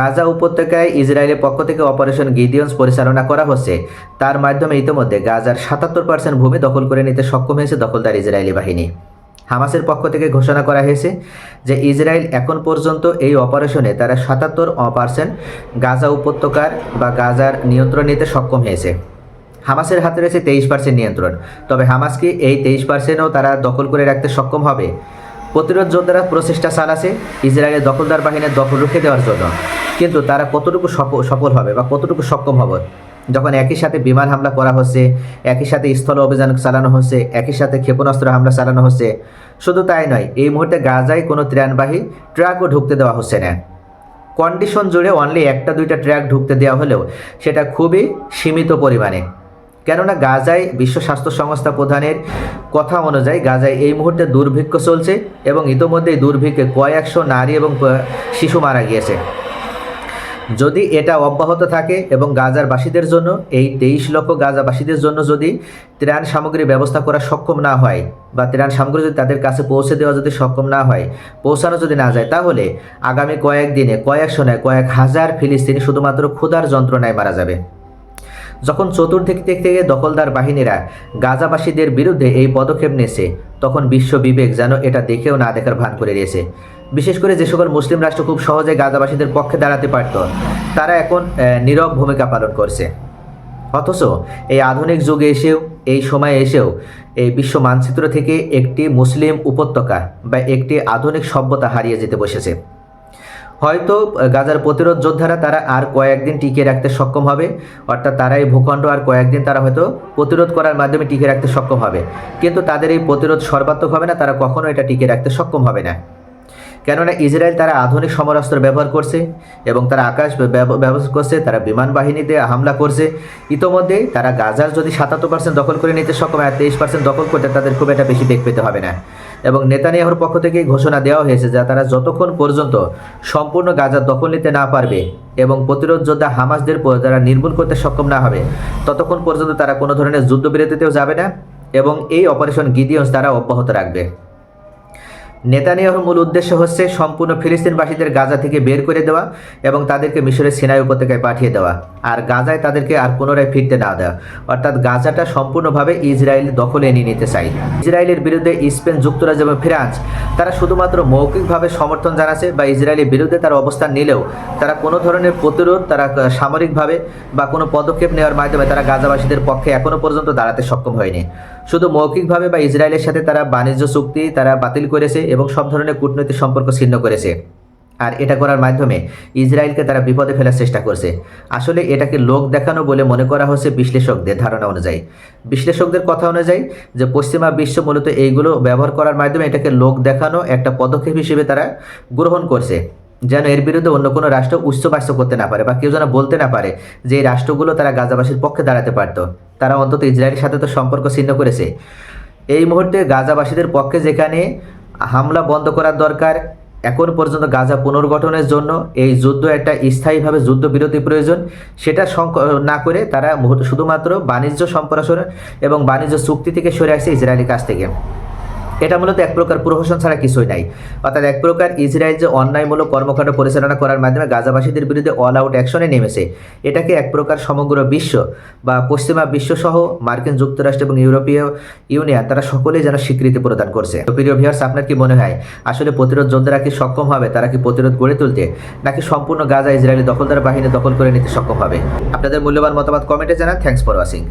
গাজা উপত্যকায় ইসরায়েলের পক্ষ থেকে অপারেশন গিডিয়ন্স পরিচালনা করা হচ্ছে। তার মাধ্যমে ইতিমধ্যে গাজার সাতাত্তর পার্সেন্ট ভূমি দখল করে নিতে সক্ষম হয়েছে দখলদার ইসরায়েলি বাহিনী। হামাসের পক্ষ থেকে ঘোষণা করা হয়েছে যে ইসরায়েল এখন পর্যন্ত এই অপারেশনে তারা সাতাত্তর পার্সেন্ট গাজা উপত্যকার বা গাজার নিয়ন্ত্রণ নিতে সক্ষম হয়েছে। হামাসের হাতে রয়েছে তেইশ পার্সেন্ট নিয়ন্ত্রণ। তবে হামাসকে এই তেইশ পার্সেন্টও তারা দখল করে রাখতে সক্ষম হবে? প্রতিরোধ যোদ্ধারা প্রচেষ্টা চালাছে ইসরায়েলের দখলদার বাহিনীর দখল রুখে দেওয়ার জন্য। কিন্তু তারা কতটুকু সফ- সফল হবে বা কতটুকু সক্ষম হবে? যখন একই সাথে বিমান হামলা করা হচ্ছে, একই সাথে স্থল অভিযান চালানো হচ্ছে, একই সাথে ক্ষেপণাস্ত্র হামলা চালানো হচ্ছে, শুধু তাই নয়, এই মুহূর্তে গাজায় কোনো ত্রাণবাহী ট্রাকও ঢুকতে দেওয়া হচ্ছে না। কন্ডিশন জুড়ে অনলি একটা দুইটা ট্র্যাক ঢুকতে দেওয়া হলেও সেটা খুবই সীমিত পরিমাণে। কেননা গাজায় বিশ্ব স্বাস্থ্য সংস্থা প্রধানের কথা অনুযায়ী গাজায় এই মুহূর্তে দুর্ভিক্ষ চলছে এবং ইতোমধ্যেই দুর্ভিক্ষে কয়েকশো নারী এবং শিশু মারা গিয়েছে। যদি এটা অব্যাহত থাকে এবং গাজারবাসীদের জন্য, এই তেইশ লক্ষ গাজাবাসীদের জন্য যদি ত্রাণ সামগ্রী ব্যবস্থা করা সক্ষম না হয় বা ত্রাণ সামগ্রী যদি তাদের কাছে পৌঁছে দেওয়া যদি সক্ষম না হয়, পৌঁছানো যদি না যায়, তাহলে আগামী কয়েক দিনে কয়েক সময়, কয়েক হাজার ফিলিস্তিনি শুধুমাত্র ক্ষুধার যন্ত্রণায় মারা যাবে। যখন চতুর্দিক দিক থেকে দখলদার বাহিনীরা গাজাবাসীদের বিরুদ্ধে এই পদক্ষেপ নিয়েছে, তখন বিশ্ব বিবেক যেন এটা দেখেও না দেখার ভান করে দিয়েছে। বিশেষ করে যে সকল মুসলিম রাষ্ট্র খুব সহজে গাজাবাসীদের পক্ষে দাঁড়াতে পারত, তারা এখন নীরব ভূমিকা পালন করছে। অথচ এই আধুনিক যুগে এসেও, এই সময়ে এসেও, এই বিশ্ব মানচিত্র থেকে একটি মুসলিম উপত্যকা বা একটি আধুনিক সভ্যতা হারিয়ে যেতে বসেছে। হয়তো গাজার প্রতিরোধ যোদ্ধারা তারা আর কয়েকদিন টিকিয়ে রাখতে সক্ষম হবে। অর্থাৎ তারা এই ভূখণ্ড আর কয়েকদিন তারা হয়তো প্রতিরোধ করার মাধ্যমে টিকে রাখতে সক্ষম হবে। কিন্তু তাদের এই প্রতিরোধ সর্বাত্মক হবে না, তারা কখনো এটা টিকিয়ে রাখতে সক্ষম হবে না। কেননা ইসরায়েল তারা আধুনিক সমরাস্ত্র ব্যবহার করছে এবং তারা আকাশ ব্যব- ব্যবহার করছে, তারা বিমান বাহিনীতে হামলা করছে। ইতোমধ্যে তারা গাজার যদি সাতাত্তর পার্সেন্ট দখল করে নিতে সক্ষম হয় তেইশ পার্সেন্ট দখল করতে তাদের খুব একটা বেশি বেগ পেতে হবে না। এবং নেতানিয়াহুর পক্ষ থেকে ঘোষণা দেওয়া হয়েছে যা তারা যতক্ষণ পর্যন্ত সম্পূর্ণ গাজা দখল নিতে না পারবে এবং প্রতিরোধ যোদ্ধা হামাসদের তারা নির্মূল করতে সক্ষম না হবে, ততক্ষণ পর্যন্ত তারা কোনো ধরনের যুদ্ধবিরতিতেও যাবে না এবং এই অপারেশন গিদিয়ন্স তারা অব্যাহত রাখবে। নেতানিয়াহুর মূল উদ্দেশ্য হচ্ছে সম্পূর্ণ ফিলিস্তিনবাসীদের গাজা থেকে বের করে দেওয়া এবং তাদেরকে মিশরের সিনাই উপত্যকায় পাঠিয়ে দেওয়া। আর গাজায় তাদেরকে আর পুনরায় ফিরতে না দেওয়া। অর্থাৎ গাজাটা সম্পূর্ণভাবে ইসরায়েল দখলে নিয়ে নিতে চাই। ইসরায়েলের বিরুদ্ধে স্পেন, যুক্তরাজ্য এবং ফ্রান্স, তারা শুধুমাত্র মৌখিকভাবে সমর্থন জানাচ্ছে বা ইসরায়েলের বিরুদ্ধে তারা অবস্থান নিলেও তারা কোনো ধরনের প্রতিরোধ তারা সামরিকভাবে বা কোনো পদক্ষেপ নেওয়ার মাধ্যমে তারা গাজাবাসীদের পক্ষে এখনও পর্যন্ত দাঁড়াতে সক্ষম হয়নি। শুধু মৌখিকভাবে বা ইসরায়েলের সাথে তারা বাণিজ্য চুক্তি তারা বাতিল করেছে এবং সব ধরনের কূটনৈতিক সম্পর্ক ছিন্ন করেছে। আর এটা করার মাধ্যমে ইসরায়েলকে তারা বিপদে ফেলার চেষ্টা করছে। আসলে এটাকে লোক দেখানো বলে মনে করা হচ্ছে বিশ্লেষকদের ধারণা অনুযায়ী। বিশ্লেষকদের কথা অনুযায়ী যে পশ্চিমা বিশ্ব মূলত এইগুলো ব্যবহার করার মাধ্যমে এটাকে লোক দেখানো একটা পদক্ষেপ হিসেবে তারা গ্রহণ করছে, যেন এর বিরুদ্ধে অন্য কোনো রাষ্ট্র উচ্চবাস্য করতে না পারে বা কেউ যেন বলতে না পারে যে এই রাষ্ট্রগুলো তারা গাজাবাসীর পক্ষে দাঁড়াতে পারতো। তারা অন্তত ইসরায়েলের সাথে তো সম্পর্ক ছিন্ন করেছে। এই মুহূর্তে গাজাবাসীদের পক্ষে যেখানে হামলা বন্ধ করার দরকার। এখন পর্যন্ত গাজা পুনর্গঠনের জন্য এই যুদ্ধ একটা স্থায়ীভাবে যুদ্ধবিরতি প্রয়োজন। সেটা না করে তারা শুধুমাত্র বাণিজ্য সম্প্রসারণ এবং বাণিজ্য চুক্তি থেকে সরে আসছে ইসরায়েলের কাছ থেকে। এটা মূলত এক প্রকার প্রহসন ছাড়া কিছুই নাই। অর্থাৎ এক প্রকার ইসরায়েল যে অন্যায়মূলক কর্মকাণ্ড পরিচালনা করার মাধ্যমে গাজাবাসীদের বিরুদ্ধে অল আউট অ্যাকশনে নেমেছে, এটাকে এক প্রকার সমগ্র বিশ্ব বা পশ্চিমা বিশ্বসহ মার্কিন যুক্তরাষ্ট্র এবং ইউরোপীয় ইউনিয়ন তারা সকলেই যেন স্বীকৃতি প্রদান করছে। তো প্রিয় ভিউয়ার্স আপনার কি মনে হয়, আসলে প্রতিরোধ যোদ্ধারা কি সক্ষম হবে? তারা কি প্রতিরোধ গড়ে তুলতে নাকি সম্পূর্ণ গাজা ইসরায়েলি দখলদার বাহিনী দখল করে নিতে সক্ষম হবে? আপনাদের মূল্যবান মতামত কমেন্টে জানান। Thanks for watching